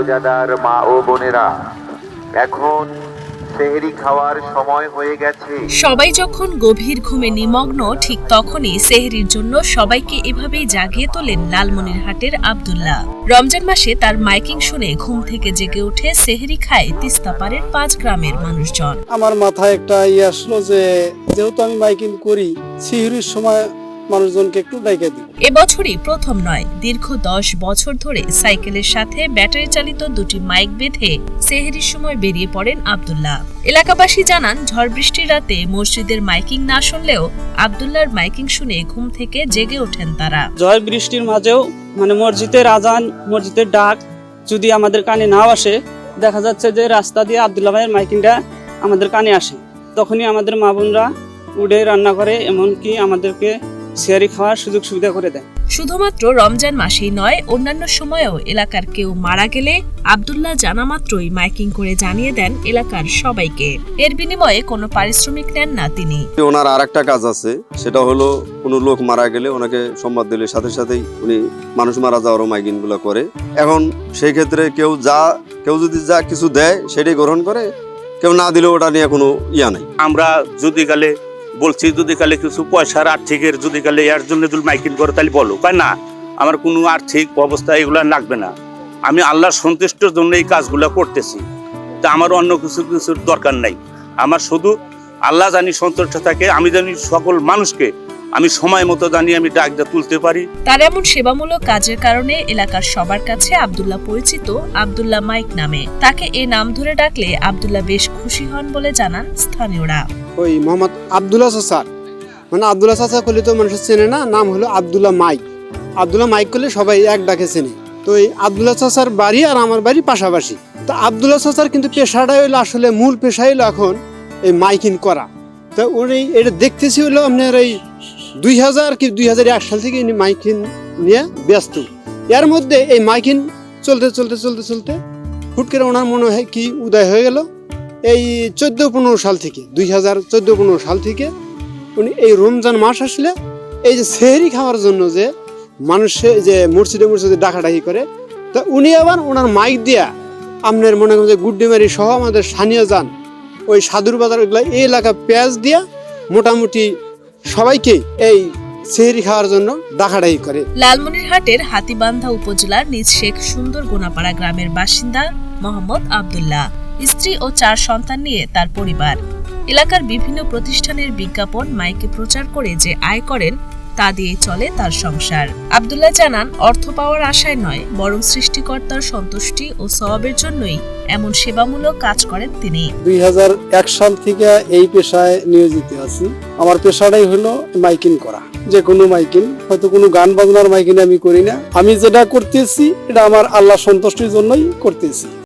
রোজাদার মা ও বোনেরা এখন সেহরি খাওয়ার সময় হয়ে গেছে। সবাই যখন গভীর ঘুমে নিমগ্ন ঠিক তখনই সেহরির জন্য সবাইকে এভাবেই জাগিয়ে তোলেন লালমনিরহাটের আব্দুল্লাহ। রমজান মাসে তার মাইকিং শুনে ঘুম থেকে জেগে উঠে সেহরি খায় তিস্তাপাড়ের পাঁচ গ্রামের মানুষজন। আমার মাথায় একটা ইয়ে আসলো যে যেহেতু আমি মাইকিং করি সিহুরির সময় মানুষজনকে একটু ডাইকে দিই। এবছরই প্রথম নয় দীর্ঘ দশ বছর ধরে সাইকেলের সাথে ব্যাটারি চালিত দুটি মাইক বেঁধে সেহেরির সময় বেরিয়ে পড়েন আব্দুল্লাহ। এলাকাবাসী জানান ঝড় বৃষ্টির রাতে মসজিদের মাইকিং না শুনলেও আব্দুল্লাহর মাইকিং শুনে ঘুম থেকে জেগে ওঠেন তারা। ঝড় বৃষ্টির মাঝেও মানে মসজিদের আজান মসজিদের ডাক যদি আমাদের কানে নাও আসে দেখা যাচ্ছে যে রাস্তা দিয়ে আবদুল্লাহ ভাইয়ের মাইকিংটা আমাদের কানে আসে। তখনই আমাদের মা বোনরা উঠে রান্না করে এমনকি আমাদেরকে শেয়ারি খাওয়ার সুযোগ সুবিধা করে দেয়। শুধুমাত্র রমজান মাসেই নয় অন্যান্য সময়েও এলাকার কেউ মারা গেলে আব্দুল্লাহ জানামাত্রই মাইকিং করে জানিয়ে দেন এলাকার সবাইকে। এর বিনিময়ে কোনো পারিশ্রমিক নেন না তিনি। ওনার আর একটা কাজ আছে সেটা হলো কোনো লোক মারা গেলে ওনাকে সম্বাদ দিলে সাথে সাথেই উনি মানুষ মারা যাওয়ারও মাইকিনগুলো করে। এখন সেই ক্ষেত্রে কেউ যা কেউ যদি যা কিছু দেয় সেটাই গ্রহণ করে কেউ না দিলেও ওটা নিয়ে কোনো ইয়া নাই। আমরা যদি কালে বলছি, যদি কালে কিছু পয়সার আর্থিকের যদি কালে এর জন্য যদি মাইকিং করো, তাহলে বলো। কয়, না, আমার কোনো আর্থিক অবস্থা এগুলো লাগবে না। আমি আল্লাহর সন্তুষ্টের জন্য এই কাজগুলো করতেছি। তা আমার অন্য কিছু, কিছুর দরকার নাই। আমার শুধু আল্লাহ জানি সন্তুষ্ট থাকে, আমি জানি সকল মানুষকে আমি সময় মতো জানি আমি ডাকটা তুলতে পারি। তার এমন সেবামূলক কাজের কারণে এলাকার সবার কাছে আব্দুল্লাহ পরিচিত আব্দুল্লাহ মাইক নামে। তাকে এ নাম ধরে ডাকলে আব্দুল্লাহ বেশ খুশি হন বলে জানান স্থানীয়রা। ওই মোহাম্মদ আবদুল্লাহ চাচার মানে আবদুল্লাহ চাচা করলে তো মানুষ চেনে না, নাম হলো আবদুল্লাহ মাইক। আবদুল্লাহ মাইক করলে সবাই এক ডাকে চেনে। তো এই আবদুল্লাহ চাচার বাড়ি আর আমার বাড়ি পাশাপাশি। তো আবদুল্লাহ চাচার কিন্তু পেশাটাই হলো আসলে মূল পেশাই হলো এখন এই মাইকিং করা। তো উনি এটা দেখতেছি হলো আপনার এই দুই হাজার কি দুই হাজার এক সাল থেকে ইনি মাইকিং নিয়ে ব্যস্ত। এর মধ্যে এই মাইকিং চলতে চলতে চলতে চলতে হুট করে ওনার মনে হয় কি উদয় হয়ে গেল। এই চোদ্দ পনেরো সাল থেকে, দুই হাজার চোদ্দ পনেরো সাল থেকে উনি এই রমজান মাস আসলে এই যে সেহরি খাওয়ার জন্য যে মানুষে যে মসজিদে মসজিদে ডাকাডাকি করে, তা উনি আবার ওনার মাইক দিয়া আপনার মনে করেন যে গুড্ডিমারি সহ আমাদের স্থানীয় যান, ওই সাধুর বাজার এগুলা এই এলাকা পেঁয়াজ দিয়া মোটামুটি সবাইকে এই সেহরি খাওয়ার জন্য ডাকাডাকি করে। লালমনিরহাটের হাতিবান্ধা উপজেলার নিজ শেখ সুন্দর গোনাপাড়া গ্রামের বাসিন্দা মোহাম্মদ আব্দুল্লাহ। স্ত্রী ও চার সন্তান নিয়ে তার পরিবার। এলাকার বিভিন্ন প্রতিষ্ঠানের বিজ্ঞাপন মাইকে প্রচার করে যে আয় করেন, তা দিয়ে চলে তার সংসার। আব্দুল্লাহ জানান, অর্থ পাওয়ার আশায় নয়, বরং সৃষ্টিকর্তার সন্তুষ্টি ও সওয়াবের জন্যই এমন সেবামূলক কাজ করেন তিনি। দুই হাজার এক সাল থেকে এই পেশায় নিয়োজিত আছি। আমার পেশাটাই হলো মাইকিং করা। যে কোনো মাইকিং, হয়তো কোনো গান বাজনার মাইকিং আমি করি না। আমি যেটা করতেছি, এটা আমার আল্লাহ সন্তুষ্টির জন্যই করতেছি।